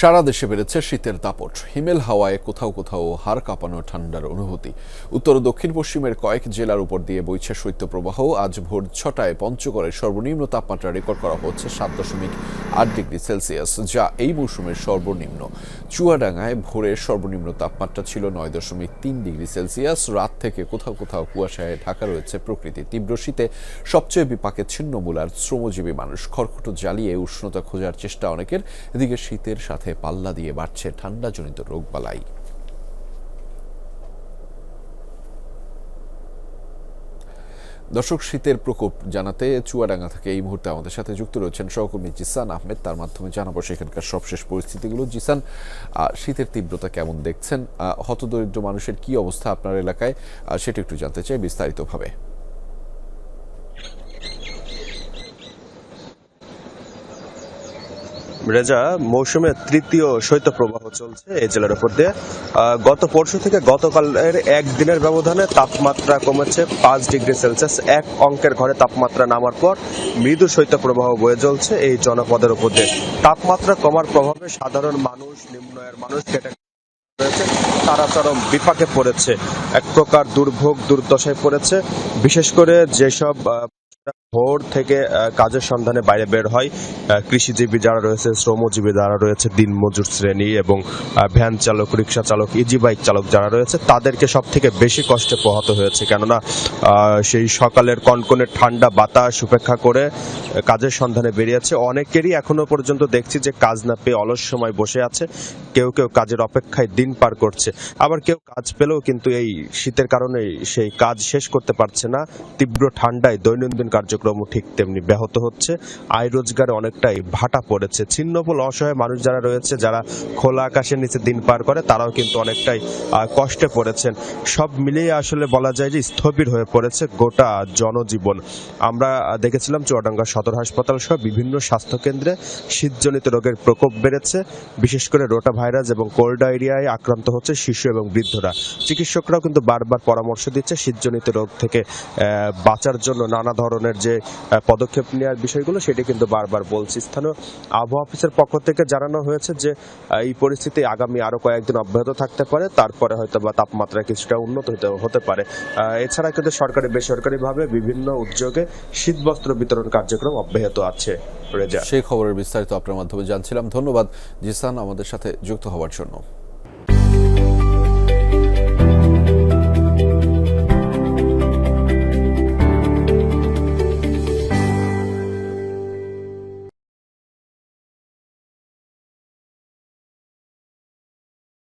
সারা দেশে বেড়েছে শীতের দাপট। হিমেল হাওয়ায় কোথাও কোথাও হাড় কাঁপানো ঠান্ডার অনুভূতি। উত্তর ও দক্ষিণ পশ্চিমের কয়েক জেলার উপর দিয়ে বইছে শৈত্যপ্রবাহ। আজ ভোর ছটায় পঞ্চগড়ে সর্বনিম্ন তাপমাত্রা রেকর্ড করা হচ্ছে সাত দশমিক আট ডিগ্রি সেলসিয়াস, যা এই মৌসুমের সর্বনিম্ন। চুয়াডাঙ্গায় ভোরের সর্বনিম্ন তাপমাত্রা ছিল নয় দশমিক তিন ডিগ্রি সেলসিয়াস। রাত থেকে কোথাও কোথাও কুয়াশায় ঢাকা রয়েছে প্রকৃতি তীব্র শীতে। সবচেয়ে বিপাকে ছিন্নমূলার শ্রমজীবী মানুষ। খড়কুটো জ্বালিয়ে উষ্ণতা খোঁজার চেষ্টা অনেকের। এদিকে শীতের সাথে পাল্লা দিয়ে বাড়ছে ঠান্ডাজনিত রোগবালাই। দর্শক, শীতের প্রকোপ জানাতে চুয়াডাঙ্গা থেকে এই মুহূর্তে আমাদের সাথে যুক্ত রয়েছেন সহকর্মী জিসান আহমেদ। তার মাধ্যমে জানাব সেখানকার সবশেষ পরিস্থিতিগুলো। জিসান শীতের তীব্রতা কেমন দেখছেন? হতদরিদ্র মানুষের কি অবস্থা আপনার এলাকায়? সেটা একটু জানতে চাই বিস্তারিতভাবে। রেজা, মৌসুমের তৃতীয় শৈত্যপ্রবাহ চলছে এই জেলার উপর দিয়ে। গত পরশু থেকে গতকালের একদিনের ব্যবধানে তাপমাত্রা কমেছে পাঁচ ডিগ্রি সেলসিয়াস। এক অঙ্কের ঘরে তাপমাত্রা নামার পর মৃদু শৈত্যপ্রবাহ বয়ে চলছে এই জনপদের উপর দিয়ে। তাপমাত্রা কমার প্রভাবে সাধারণ মানুষ নিম্ন আয়ের মানুষ কেটে তারা চরম বিপাকে পড়েছে। এক প্রকার দুর্ভোগ, দুর্দশায় পড়েছে। বিশেষ করে যেসব ভোর থেকে কাজের সন্ধানে বাইরে বের হয়। কৃষিজীবী যারা রয়েছে, শ্রমজীবী যারা রয়েছে, দিনমজুর শ্রেণি এবং ভ্যান চালক, রিক্সা চালক ইজি বাইক চালক যারা রয়েছে, তাদেরকে সব থেকে বেশি কষ্টে পোহাতে হয়েছে। কেননা সেই সকালের কনকনে ঠান্ডা বাতাস উপেক্ষা করে কাজের সন্ধানে বেরিয়েছে। অনেকেরই এখনও পর্যন্ত দেখছি যে কাজ না পেয়ে অলস সময় বসে আছে। কেউ কেউ কাজের অপেক্ষায় দিন পার করছে। আবার কেউ কাজ পেলেও কিন্তু এই শীতের কারণে সেই কাজ শেষ করতে পারছে না। তীব্র ঠান্ডায় দৈনন্দিন কার্যক্রম ঠিক তেমনি ব্যাহত হচ্ছে। আয় রোজগারে অনেকটাই ভাটা পড়েছে। ছিন্নবল অসহায় মানুষ যারা রয়েছে, যারা খোলা আকাশের নিচে দিন পার করে, তারাও কিন্তু অনেকটাই কষ্টে পড়েছেন। সব মিলিয়ে আসলে বলা যায় যে স্থবির হয়ে পড়েছে গোটা জনজীবন। আমরা দেখেছিলাম চুয়াডাঙ্গা সদর হাসপাতাল সহ বিভিন্ন স্বাস্থ্য কেন্দ্রে শীতজনিত রোগের প্রকোপ বেড়েছে। বিশেষ করে রোটা ভাইরাস এবং কোল্ড ডায়রিয়ায় আক্রান্ত হচ্ছে শিশু এবং বৃদ্ধরা। চিকিৎসকরাও কিন্তু বারবার পরামর্শ দিচ্ছে শীতজনিত রোগ থেকে বাঁচার জন্য নানা ধরনের যে পদক্ষেপ নেওয়ার বিষয়গুলো সেটি কিন্তু বারবার বলছি। স্থানীয় আবহাওয়া অফিসের পক্ষ থেকে জানানো হয়েছে যে এই পরিস্থিতি আগামী আরও কয়েকদিন অব্যাহত থাকতে পারে, তারপরে হয়তো বা তাপমাত্রা কিছুটা উন্নত হতে হতে পারে। এছাড়া কিন্তু সরকারি বেসরকারি ভাবে বিভিন্ন উদ্যোগে শীতবস্ত্র বিতরণ কার্যক্রম অব্যাহত আছে। সেই খবরের বিস্তারিত আপনার মাধ্যমে জানছিলাম। ধন্যবাদ জিসান আমাদের সাথে যুক্ত হওয়ার জন্য।